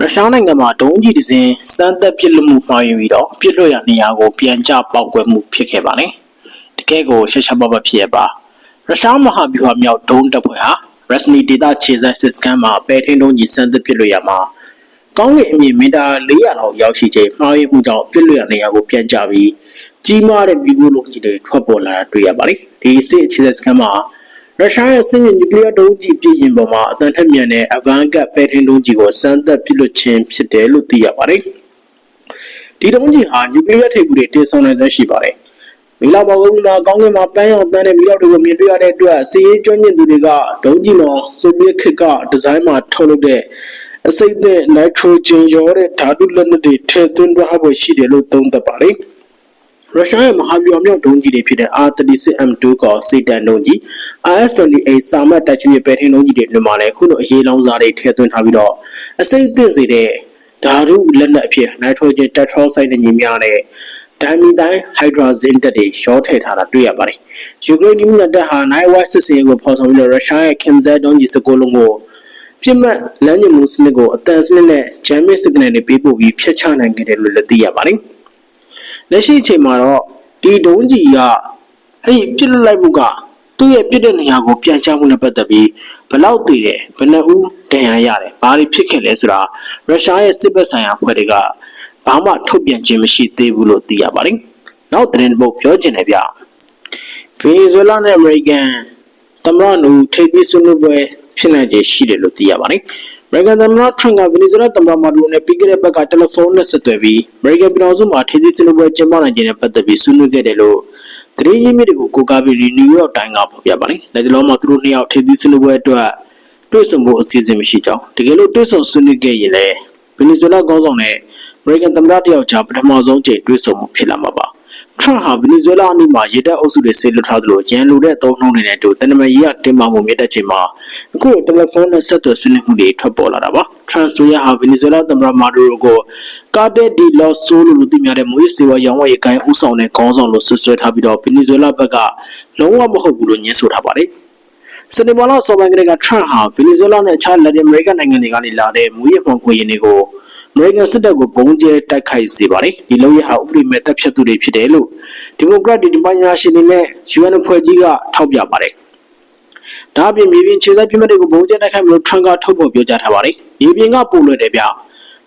ရုရှားနိုင်ငံမှာဒုံးကြီးတစ်စင်းစမ်းသပ်ပစ်လွှတ်မှုမှားယွင်းပြီးတော့ပစ်လွှတ်ရနေရာကိုပြန်ကျပောက်ကွဲမှုဖြစ်ခဲ့ပါတယ်။တကယ်ကိုရှက်ရှက်ပပဖြစ်ရပါရုရှားမဟာဗျူဟာမြောက်ဒုံးတပ်ဖွဲ့ဟာရက်စနီဒေတာခြေဆက်စစ်စကန်မှာပဲထင်းဒုံးကြီးစမ်းသပ်ပစ်လွှတ်ရမှာကောင်းကင်အမြင့်မီတာ400လောက်ရောက်ရှိချိန်မှားယွင်းမှုကြောင့်ပစ်လွှတ်ရနေရာကိုပြန်ကျပြီးကြီးမားတဲ့မိခိုးလုံးကြီးတွေထွက်ပေါ်လာတာတွေ့ရပါတယ်။ဒီစစ်အခြေဆက်စကန်မှာ ရုရှားရဲ့စစ်မြေနျူကလ িয়ার ဒုံးကျည်ပြည်ရင်ပေါ်မှာအတန်ထက်မြန်တဲ့ Avangard ပဲထင်းဒုံးကျည်ကိုစမ်းသပ်ပစ်လွှတ်ခြင်းဖြစ်တယ်လို့သိရပါတယ်။ဒီဒုံးကျည်ဟာနျူကလ িয়ার ထိပ်ကူတွေတင်ဆောင်နိုင်စွမ်းရှိပါတယ်။မီလာဘောကုန်းမှာကောင်းကင်မှာပန်းရောင်တန်းတဲ့မီလောက်တွေကိုမြင်တွေ့ရတဲ့အတွက်စီးရေးကျွမ်းကျင်သူတွေကဒုံးကျည်မှာဆိုဗီယက်ခေတ်ကဒီဇိုင်းမှာထုတ်လုပ်တဲ့အစိမ့်တဲ့နိုက်ထရိုဂျင်ရောတဲ့ဓာတုလက်နက်တွေထည့်သွင်းထားဖို့ရှိတယ်လို့သုံးသပ်ပါတယ်။ ရုရှားရဲ့မဟာဗျူဟာမြောက်ဒုံးကြီးတွေဖြစ်တဲ့ R36M2 ကောစီတန်ဒုံးကြီး RS-28 စာမတ်တိုက်ချင်းပဲထင်းဒုံးကြီးတွေလွန်မာလဲခုလိုအရေးလောင်းစားတွေထည့်သွင်းထားပြီးတော့အစိမ့်သင့်စေတဲ့ဓာတုလက်နက်အဖြစ်နိုက်ထရိုဂျင်တက်ထရောဆိုက်နဲ့ညီမျှတဲ့ဒိုင်မီတိုင်းဟိုက်ဒရာဇင်တက်တွေရောထည့်ထားတာတွေ့ရပါတယ်။ယူကရိန်းပြည်တပ်ဟာနိုင်ဝက်စစ်စင်ကိုဖော်ဆောင်ပြီးတော့ရုရှားရဲ့ခင်ဇဲဒုံးကြီးစကိုလုံးကိုပြစ်မှတ်လမ်းညွှန်မှုစနစ်ကိုအတန်စနစ်နဲ့ဂျမ်မစ်စကနေတွေပေးပို့ပြီးဖျက်ချနိုင်ခဲ့တယ်လို့လည်းသိရပါတယ်။ လက်ရှိအချိန်မှာတော့ဒီဒုံးကြီးကအဲ့ဒီပြစ်လွတ်လိုက်မှုကသူ့ရဲ့ပြစ်တဲ့နေရာကိုပြန်ချမှုနဲ့ပတ်သက်ပြီးဘလောက်တည်တယ်ဘယ်နှဦးတန်ရရတယ်ဘာတွေဖြစ်ခဲ့လဲဆိုတာရုရှားရဲ့စစ်ဘက်ဆိုင်ရာဖွဲ့တွေကဘာမှထုတ်ပြန်ခြင်းမရှိသေးဘူးလို့သိရပါတယ်။နောက်သတင်းပုတ်ပြောချင်တယ်ဗျ။ဗင်နီဇွဲလားနဲ့အမေရိကန်သမ္မတနူထိပ်သီးဆွေးနွေးပွဲဖြစ်နိုင်ခြေရှိတယ်လို့သိရပါတယ်။ အမေရိကန်သမ္မတထရန့်ကဗင်နီဇွဲလားသမ္မတမာဒူရိုနဲ့ပြီးခဲ့တဲ့ဘက်ကတယ်လီဖုန်းနဲ့ဆက်သွယ်ပြီးအမေရိကန်ပြည်ထောင်စုမှာထိပ်သီးဆွေးနွေးပွဲကျင်းပနိုင်ခြင်းနဲ့ပတ်သက်ပြီးဆွေးနွေးခဲ့တယ်လို့သတင်းရင်းမြစ်တွေကိုကိုးကားပြီးနယူးယောက်တိုင်းကဖော်ပြပါတယ်။လက်ကျလုံးမှာသူတို့နှစ်ယောက်ထိပ်သီးဆွေးနွေးပွဲအတွက်တွေ့ဆုံဖို့အစီအစဉ်မရှိကြောင်းတကယ်လို့တွေ့ဆုံဆွေးနွေးခဲ့ရင်လည်းဗင်နီဇွဲလားခေါင်းဆောင်နဲ့အမေရိကန်သမ္မတတယောက်ကြားပထမဆုံးကြိမ်တွေ့ဆုံမှုဖြစ်လာမှာပါ။ ထရန့်ဟာဗင်နီဇွဲလားအနီးမှာရေတပ်အုပ်စုတွေဆေးလွတ်ထားသလိုရန်လိုတဲ့သုံးနှုန်းတွေနဲ့အတူတနမရေးရတင်မာမှုမြင့်တက်ချိန်မှာအခုတယ်လီဖုန်းနဲ့ဆက်သွယ်ဆွေးနွေးမှုတွေထွက်ပေါ်လာတာပါထရန့်ဆိုရဟာဗင်နီဇွဲလားသမ္မတမာဒူရိုကိုကာတက်ဒီလော့ဆိုလို့လူသိများတဲ့မွေးစေဝါရောင်းဝယ်ရေးကိုင်းဦးဆောင်တဲ့ခေါင်းဆောင်လို့ဆွဆွဲထားပြီးတော့ဗင်နီဇွဲလားဘက်ကလုံးဝမဟုတ်ဘူးလို့ညှင်းဆိုထားပါတယ်စနေပါလာဆော်ဘန်ကလေးကထရန့်ဟာဗင်နီဇွဲလားနဲ့အခြားလက်တင်အမေရိကန်နိုင်ငံတွေကနေလာတဲ့မွေးရမှန်ခွေရင်တွေကိုအ မေရိကန်စစ်တပ်ကိုဘုံကျဲတိုက်ခိုက်စေပါတယ်ဒီလုံရဟာဥပဒေမဲ့တပ်ဖြတ်သူတွေဖြစ်တယ်လို့ဒီမိုကရက်တစ်ဒီပညာရှင်တွေနဲ့ UN အဖွဲ့ကြီးကထောက်ပြပါတယ်ဒါအပြင်မြေပြင်ခြေဆက်ပြစ်မှတ်တွေကိုဘုံကျဲတိုက်ခိုက်မလို့ထရန့်ကထုတ်ဖော်ပြောကြားထားပါတယ်မြေပြင်ကပို့လွှဲတယ်ဗျ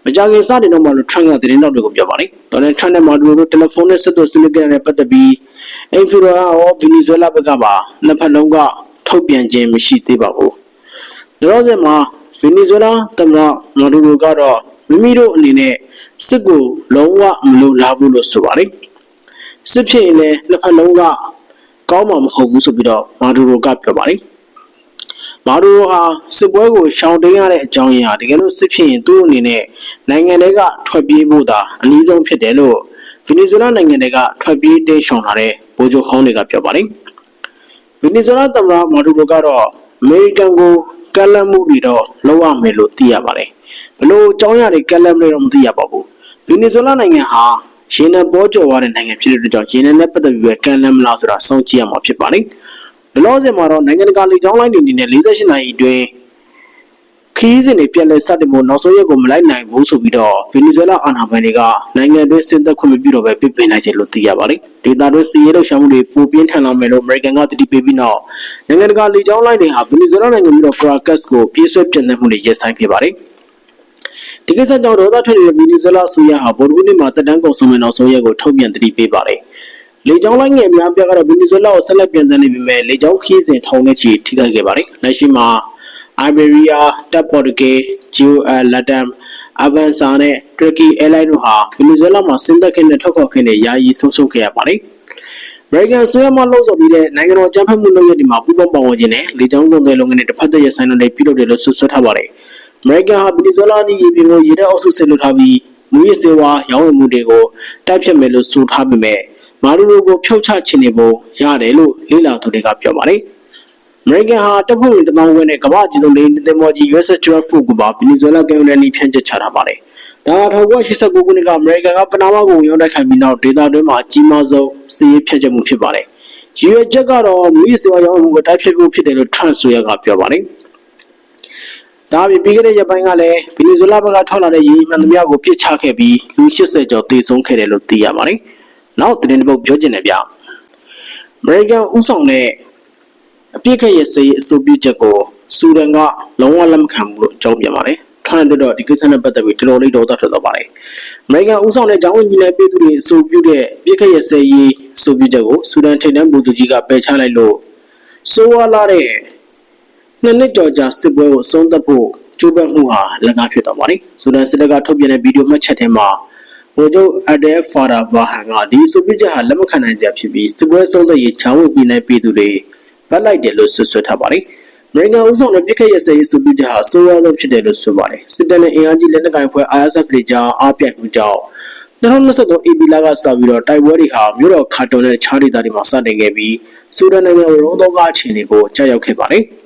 မကြခင်စတင်တော့မှလို့ထရန့်ကသတင်းတော်တွေကိုပြောပါတယ်ဒေါ်နယ်ထရန့်နဲ့မာဒူရိုတို့တယ်လီဖုန်းနဲ့ဆက်သွယ်ဆွေးနွေးကြတဲ့ပတ်သက်ပြီးအင်ဖီရိုယာရောဗီနီဇွဲလားဘက်ကပါနှစ်ဖက်လုံးကထုတ်ပြန်ခြင်းမရှိသေးပါဘူး။ဒါတော့ဆက်မှာဗီနီဇွဲလားသမ္မတမာဒူရိုကတော့ မိမိတို့အနေနဲ့စစ်ကိုလုံးဝမလိုလားဘူးလို့ဆိုပါတယ်စစ်ဖြစ်ရင်လည်းနှစ်ဖက်လုံးကကောင်းမှာမဟုတ်ဘူးဆိုပြီးတော့မာဒူရိုကပြောပါတယ်မာဒူရိုဟာစစ်ပွဲကိုရှောင်တိန်ရတဲ့အကြောင်းရင်းဟာတကယ်လို့စစ်ဖြစ်ရင်သူ့အနေနဲ့နိုင်ငံတွေကထွက်ပြေးဖို့သာအနည်းဆုံးဖြစ်တယ်လို့ဗီနီဇွဲလားနိုင်ငံတွေကထွက်ပြေးတိတ်ရှောင်လာတဲ့ဗိုလ်ချုပ်ဟောင်းတွေကပြောပါတယ်ဗီနီဇွဲလားသမ္မတမာဒူရိုကတော့အမေရိကန်ကိုကမ်းလှမ်းမှုတွေတော့လုပ်ရမယ်လို့သိရပါတယ် ဘလို့အကြောင်းအရာတွေကက်လက်မလဲတော့မသိရပါဘူးဗီနီဇွဲလားနိုင်ငံဟာရေနံပေါ်ကျော်သွားတဲ့နိုင်ငံဖြစ်တဲ့အတွက်ကြောင့်ရေနံနဲ့ပတ်သက်ပြီးပဲကန်လမ်းမလားဆိုတာစောင့်ကြည့်ရမှာဖြစ်ပါတယ်။လောလောဆယ်မှာတော့နိုင်ငံတကာလေကြောင်းလိုင်းတွေအနေနဲ့48နာရီအတွင်းခီးစဉ်တွေပြန်လည်စတင်ဖို့နောက်ဆုံးရက်ကိုမလိုက်နိုင်ဘူးဆိုပြီးတော့ဗီနီဇွဲလားအာဏာပိုင်တွေကနိုင်ငံတွင်းစစ်တပ်ခွင့်မပြုတော့ပဲပြစ်ပင်လိုက်ခြင်းလို့သိရပါတယ်။ဒေတာတွင်းစီးရဲလှုပ်ရှားမှုတွေပိုပြင်းထန်လာမယ်လို့အမေရိကန်ကတတိပေးပြီးနောက်နိုင်ငံတကာလေကြောင်းလိုင်းတွေဟာဗီနီဇွဲလားနိုင်ငံပြီးတော့ Caracas ကိုပြေးဆွဲပြန်တဲ့မှုတွေရပ်ဆိုင်းခဲ့ပါတယ်။ ဒီကိစ္စကြောင့်ဒေါသထွက်နေတဲ့ဗီနီဇွဲလားဆိုရဟာဗိုလ်ရုပ်နေ့မှာတက်တန်းကုန်ဆုံးမဲ့နောက်ဆုံးရက်ကိုထုတ်ပြန်တတိပေးပါတယ်။လေကြောင်းလိုင်းငယ်အများပြားကတော့ဗီနီဇွဲလားကိုဆက်လက်ပြန်တန်းနေပေမဲ့လေကြောင်းခီးစဉ်ထောင်နဲ့ချီထိခိုက်ခဲ့ပါတယ်။လက်ရှိမှာ Iberia, Tap Portugal, Geo Latam, Avanza နဲ့ Turkey Airlines တို့ဟာဗီနီဇွဲလားမှာဆင်းသက်ခင်နဲ့ထုတ်ခေါက်ခင်နဲ့ယာယီဆုံးရှုံးခဲ့ရပါတယ်။ American ဆွေးနွေးမှလှုပ်ဆော်ပြီးတဲ့နိုင်ငံတော်ကြမ်းဖက်မှုလုပ်ရတဲ့မှာပူးပေါင်းပါဝင်ခြင်းနဲ့လေကြောင်းကုန်သွယ်လုပ်ငန်းတွေတစ်ဖက်သက်ရဆိုင်တဲ့ပြုလုပ်တယ်လို့ဆွဆွထားပါတယ်။ အမေရိကန်ဟာဗီနီဇွဲလားနီးရေပြင်ကိုရေတပ်အုပ်စုဆင်လွှတ်ထားပြီးမူရစ်စေဝါရောင်းဝယ်မှုတွေကိုတိုက်ဖြတ်မယ်လို့ဆိုထားပေမဲ့မာဒူရိုကိုဖျောက်ချခြင်းနေပုံရတယ်လို့လေ့လာသူတွေကပြောပါတယ်။အမေရိကန်ဟာတပ်ဖွဲ့ဝင်တသောင်းဝန်းနဲ့ကမ္ဘာ့အကြီးဆုံးလေသင်္ဘောကြီး USS Gerald Ford ကပါဗီနီဇွဲလားကမ်းရိုးတန်းနီးဖြန့်ကျက်ချထားပါတယ်။ဒါ1989ခုနှစ်ကအမေရိကန်ကပနာမကိုရောက်တိုက်ခိုက်ပြီးနောက်ဒေသတွင်းမှာအကြီးမားဆုံးစီးရေးဖြန့်ကျက်မှုဖြစ်ပါတယ်။ရွေချက်ကတော့မူရစ်စေဝါရောင်းမှုကိုတိုက်ဖြတ်ဖို့ဖြစ်တယ်လို့ Trump ဆိုရကပြောပါတယ်။ ဒါအပြင်ပြီးခဲ့တဲ့ရက်ပိုင်းကလည်းဗီနီဇွဲလားဘက်ကထွက်လာတဲ့ရေမှန်သမျှကိုပစ်ချခဲ့ပြီးလူ80ကျော်သေဆုံးခဲ့တယ်လို့သိရပါတယ်။နောက်သတင်းတစ်ပုဒ်ပြောချင်တယ်ဗျ။ American ဥဆောင်တဲ့အပြစ်ခက်ရဲ့စေးအဆိုပြုချက်ကိုစူဒန်ကလုံးဝလက်မခံဘူးလို့အကြောင်းပြန်ပါတယ်။ထွန်းတဲ့တော့ဒီကိစ္စနဲ့ပတ်သက်ပြီးတော်တော်လေးဒေါသထွက်သွားပါတယ်။ American ဥဆောင်တဲ့ဂျောင်းဝင်ကြီးနဲ့ပြည်သူတွေအဆိုပြုတဲ့ပြစ်ခက်ရဲ့စေးရေးအဆိုပြုချက်ကိုစူဒန်ထိပ်တန်းဗိုလ်ချုပ်ကြီးကပယ်ချလိုက်လို့ဆိုးဝါးလာတဲ့ နှစ်နှစ်ကျော်ကြာစစ်ပွဲကိုအဆုံးသတ်ဖို့ကြိုးပမ်းမှုဟာလက်ကားဖြစ်သွားပါတယ်။စူဒန်စစ်တပ်ကထုတ်ပြန်တဲ့ဗီဒီယိုမှတ်ချက်ထဲမှာဗိုလ်ချုပ်အဒဲဖာရာဘာဟန်ကဒီဆိုပြချက်ဟာလက်မခံနိုင်စရာဖြစ်ပြီးစစ်ပွဲဆုံးသက်ရေးချောင်းဝပြည်နယ်ပြည်သူတွေဗတ်လိုက်တယ်လို့ဆွဆွဲထားပါတယ်။နိုင်ငံဥဆောင်တဲ့ပြစ်ခတ်ရစရေးဆိုပြချက်ဟာဆိုးရွားဆုံးဖြစ်တယ်လို့ဆိုပါတယ်။စစ်တပ်နဲ့အင်အားကြီးလက်နက်ကိုင်ဖွဲ့ ISF တွေကြားအားပြိုင်မှုကြောင့်2023 AB လကစပြီးတော့တိုက်ပွဲတွေဟာမြို့တော်ခါတွန်နဲ့ခြားဒေသတွေမှာစတင်ခဲ့ပြီးစူဒန်နိုင်ငံရုံးသောကအခြေအနေကိုကြားရောက်ခဲ့ပါတယ်။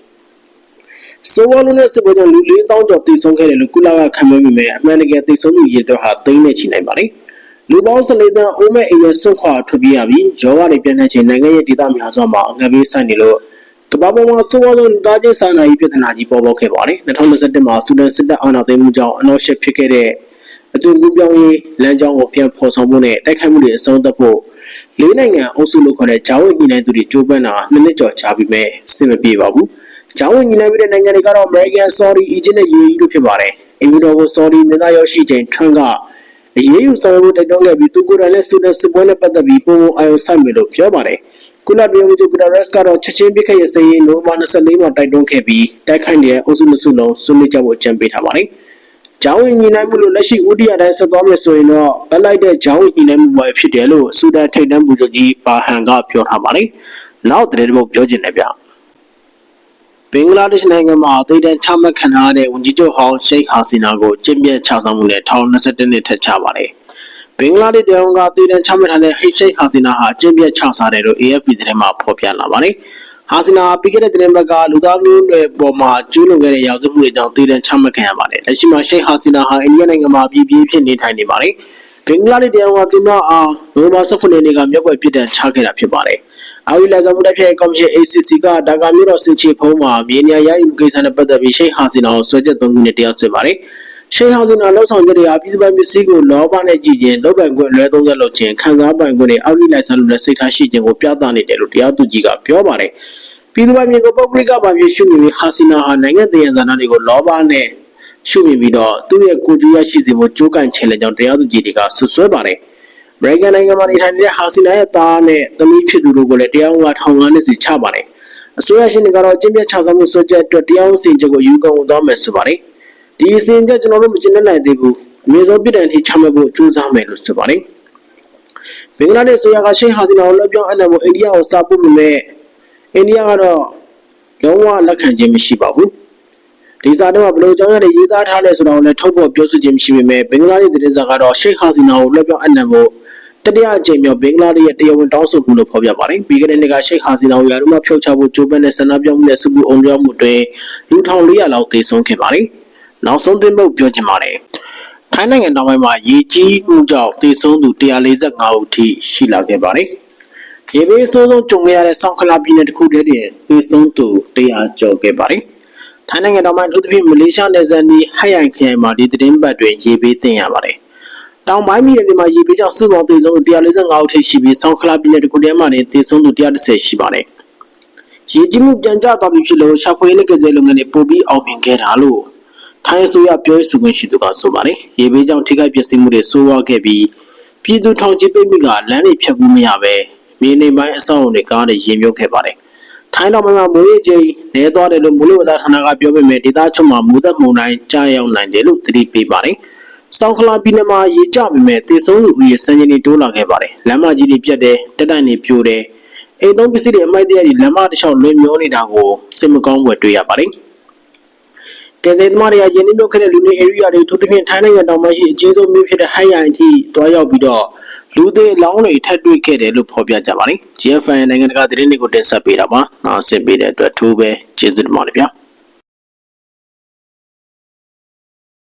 ဆိုဝါလုံးနဲ့စစ်ပွဲကြောင့်လူ4000ကျော်တိဆုံးခဲ့တယ်လို့ကုလကခန့်မှန်းပေမဲ့အမှန်တကယ်တိဆုံးမှုရေအတွက်ဟာသိန်းနဲ့ချီနိုင်ပါတယ်။လူပေါင်း14သန်းအိုးမဲ့အိမ်ရဲ့ဆွတ်ခွာထွက်ပြေးရပြီးရောဂါတွေပြန့်နှံ့ခြင်းနိုင်ငံရဲ့ဒေသများစွာမှာအငတ်ဘေးဆိုင်နေလို့ကမ္ဘာပေါ်မှာဆိုဝါလုံးလူသားချင်းစာနာရေးပြဿနာကြီးပေါ်ပေါက်ခဲ့ပါတယ်။2021မှာဆူဒန်စစ်တပ်အာဏာသိမ်းမှုကြောင့်အနောက်ရှက်ဖြစ်ခဲ့တဲ့အသွင်ကူးပြောင်းရေးလမ်းကြောင်းကိုပြန်ဖော်ဆောင်ဖို့နဲ့တိုက်ခိုက်မှုတွေအဆုံးသတ်ဖို့လေးနိုင်ငံအုပ်စုလို့ခေါ်တဲ့ဂျာဝတ်ညီနိုင်သူတွေကြိုးပမ်းတာနှစ်နှစ်ကျော်ကြာပြီမဲ့အဆင်မပြေပါဘူး။ ဂျာဝတ်ညီနိုင်ပြီးတဲ့နိုင်ငံတွေကတော့ American, Saudi, Egypt နဲ့ UAE တို့ဖြစ်ပါတယ်။အင်ဂျီတော်ကို Saudi မင်းသားရောက်ရှိချိန် Trump ကအရေးယူဆောင်ရွက်တိုက်တွန်းခဲ့ပြီးသူကိုယ်တိုင်လည်းဆူဒန်စစ်ပွဲနဲ့ပတ်သက်ပြီးပုံပုံအာရုံစိုက်မယ်လို့ပြောပါတယ်။ကုလသမဂ္ဂချုပ်ဂူတာရက်စ်ကတော့ချက်ချင်းပြစ်ခတ်ရစရေးနိုဝင်ဘာ24မှာတိုက်တွန်းခဲ့ပြီးတိုက်ခိုက်နေတဲ့အုပ်စုမစုလုံးဆွေးနွေးကြဖို့ကြံပေးထားပါတယ်။ဂျောင်းဝင်ညီနိုင်မှုလို့လက်ရှိဥတီယာတိုင်းဆက်သွားမယ်ဆိုရင်တော့ဗတ်လိုက်တဲ့ဂျောင်းဝင်ညီနိုင်မှုပဲဖြစ်တယ်လို့ဆူဒန်ထိပ်တန်းဗိုလ်ချုပ်ကြီးပါဟန်ကပြောထားပါတယ်။နောက်တဲ့တစ်ပုဒ်ပြောချင်တယ်ဗျ။ဘ င်္ဂလားဒေ့ရှ်နိုင်ငံမှာအသေးတန်းချမှတ်ခံထားရတဲ့ဝန်ကြီးချုပ်ဟောင်းရှိတ်ဟာစီနာကိုကျင့်ပြတ်ချဆောင်မှုနဲ့ထောင်22နှစ်ထက်ချပါတယ်။ဘင်္ဂလားဒေ့ရှ်တရားကအသေးတန်းချမှတ်ထားတဲ့ဟိတ်ရှိတ်ဟာစီနာဟာကျင့်ပြတ်ချစားတယ်လို့ AFP သတင်းမှာဖော်ပြလာပါတယ်။ဟာစီနာပြီးခဲ့တဲ့သတင်းပတ်ကလူသားမျိုးနွယ်ပေါ်မှာကျူးလွန်ခဲ့တဲ့ရာဇဝတ်မှုတွေကြောင့်သေဒဏ်ချမှတ်ခံရပါတယ်။လက်ရှိမှာရှိတ်ဟာစီနာဟာအိန္ဒိယနိုင်ငံမှာပြည်ပြင်းဖြစ်နေထိုင်နေပါတယ်။ဘင်္ဂလားဒေ့ရှ်တရားကသူမအားနိုဝင်ဘာ19ရက်နေ့ကမြက်ွက်ပြစ်ဒဏ်ချခဲ့တာဖြစ်ပါတယ်။ အာဝီလာဇာမှုတိုက်ဖျက်ကော်မရှင် ACC ကဒါကာမြို့တော်စင်ချေဖုံးမှာမြေနေရယူကိစ္စနဲ့ပတ်သက်ပြီးရှိတ်ဟာစီနာကိုဆွဲချက်သုံးခုနဲ့တရားစွဲပါတယ်။ရှိတ်ဟာစီနာလောက်ဆောင်ချက်တွေဟာပြည်သူ့ပိုင်ပစ္စည်းကိုလောဘနဲ့ကြည်ခြင်းလောက်ပိုင်ခွင့်လွဲသုံးချက်လုပ်ခြင်းခံစားပိုင်ခွင့်တွေအောက်လိလိုက်ဆန်းလို့လည်းစိတ်ထားရှိခြင်းကိုပြသနေတယ်လို့တရားသူကြီးကပြောပါတယ်။ပြည်သူ့ပိုင်မြေကိုပုဂ္ဂလိကဘာဖြစ်ရှုမြင်ပြီးဟာစီနာဟာနိုင်ငံတည်ရဇာနာတွေကိုလောဘနဲ့ရှုမြင်ပြီးတော့သူ့ရဲ့ကိုယ်ကျူးရရှိစေဖို့ကြိုးကန်ချင်တဲ့ကြောင့်တရားသူကြီးတွေကဆွဆွဲပါတယ်။ အမေရိကန်နိုင်ငံမှာနေထိုင်နေတဲ့ဟာစီနာရဲ့သားနဲ့သမီးဖြစ်သူတို့ကိုလည်းတရားဥပဒေထောင်ငါးနှစ်စီချပါတယ်။အစိုးရရှင်တွေကတော့ကျင့်ပြတ်ချဆောင်မှုစွဲချက်အတွက်တရားဥပဒေချက်ကိုယူကောင်းသွားမယ်ဆိုပါတယ်။ဒီအစဉ်ချက်ကျွန်တော်တို့မကျင့်နိုင်သေးဘူး။အမြင့်ဆုံးပြည်ထောင်ထိချမှတ်ဖို့ကြိုးစားမယ်လို့ဆိုပါတယ်။ဘင်္ဂလားဒေ့ရှ်ဆိုရကရှိဟာစီနာကိုလွှဲပြောင်းအပ်တယ်ဖို့အိန္ဒိယကိုစာပို့ပေမဲ့အိန္ဒိယကတော့လုံးဝလက်ခံခြင်းမရှိပါဘူး။ဒီစာတော့ဘယ်လိုကြောင်းရတဲ့ရေးသားထားလဲဆိုတာကိုလည်းထုတ်ဖော်ပြောဆိုခြင်းမရှိပေမဲ့ဘင်္ဂလားဒေ့ရှ်သတင်းစာကတော့ရှိဟာစီနာကိုလွှဲပြောင်းအပ်တယ်ဖို့ တတိယအကြိမ်မြောက်ဘင်္ဂလားဒေ့ရှ်ရဲ့တရားဝင်တောင်းဆိုမှုလို့ဖော်ပြပါတယ်။ပြီးခဲ့တဲ့နှစ်ကရှိတ်ဟာစီနာကိုယာရုမဖြုတ်ချဖို့ကြိုးပမ်းတဲ့ဆန္ဒပြမှုနဲ့စုပူအောင်ပြောမှုတွေလူထောင်400လောက်သေဆုံးခဲ့ပါတယ်။နောက်ဆုံးသင်းပုတ်ပြောချင်ပါတယ်။ထိုင်းနိုင်ငံတောင်ပိုင်းမှာရေကြီးမှုကြောင့်သေဆုံးသူ145ဦးထိရှိလာခဲ့ပါတယ်။ရေဘေးဆိုးဆုံးကြုံခဲ့ရတဲ့ဆောင်းခလာပြည်နယ်တစ်ခုတည်းတည်းသေဆုံးသူ100ကျော်ခဲ့ပါတယ်။ထိုင်းနိုင်ငံတောင်ပိုင်းလူသဖြင့်မလေးရှားနယ်စပ်နီးဟရိုင်ခရိုင်မှာဒီသတင်းပတ်တွင်ရေဘေးသင့်ရပါတယ်။ တောင်ပိုင်းပြည်နယ်တွေမှာရေပေးကြောင့်စုပေါင်းသေဆုံးသူ145ဦးထိရှိပြီးဆောင်းခလာပြည်နယ်တခုတည်းမှာလည်းသေဆုံးသူ130ရှိပါတယ်။ရေကြီးမှုပြန်ကျသွားပြီဖြစ်လို့ရှာဖွေရေးနဲ့ကစားလုပ်ငန်းတွေပိုပြီးအောင်မြင်ခဲ့တာလို့ထိုင်းအစိုးရပြောရေးဆိုခွင့်ရှိသူကဆိုပါတယ်။ရေပေးကြောင့်ထိခိုက်ပျက်စီးမှုတွေဆိုးဝါးခဲ့ပြီးပြည်သူထောင်ချီပိတ်မိကလမ်းတွေဖြတ်ကူးမရပဲမြေနေပိုင်းအဆောက်အုံတွေကားတွေရေမြုပ်ခဲ့ပါတယ်။ထိုင်းတော်မှာမိုးရေချိန်နေသွားတယ်လို့မိုးလေဝသဌာနကပြောပေမဲ့ဒေသချုပ်မှာမိုးသက်မှုန်တိုင်းကြားရောက်နိုင်တယ်လို့သတိပေးပါတယ်။ ဆောင်းခလာပြည်နယ်မှာရေကျပေမဲ့တေဆုံးသူဦးရေစံချိန်တွေတိုးလာခဲ့ပါတယ်။လမ်းမကြီးတွေပြတ်တယ်တက်တိုင်တွေပြိုတယ်။အိမ်သုံးပစ္စည်းတွေအမိုက်တရားတွေလမ်းမတစ်လျှောက်လွင်မျောနေတာကိုစိတ်မကောင်းဖွယ်တွေ့ရပါတယ်။ကယ်ဆယ်သမားတွေကရင်းနှီးမြှုပ်ခဲ့တဲ့လူနေ area တွေထို့သဖြင့်ထိုင်းနိုင်ငံတောင်ပိုင်းရှိအကြီးဆုံးမြို့ဖြစ်တဲ့ဟိုင်းရိုင်အထိတွားရောက်ပြီးတော့လူသေးအလောင်းတွေထပ်တွေ့ခဲ့တယ်လို့ဖော်ပြကြပါတယ်။ GFN နိုင်ငံတကာသတင်းတွေကိုတင်ဆက်ပေးတာပါ။နောက်ဆင်ပေးတဲ့အတွက်ထိုးပဲကျေးဇူးတင်ပါတယ်ဗျာ။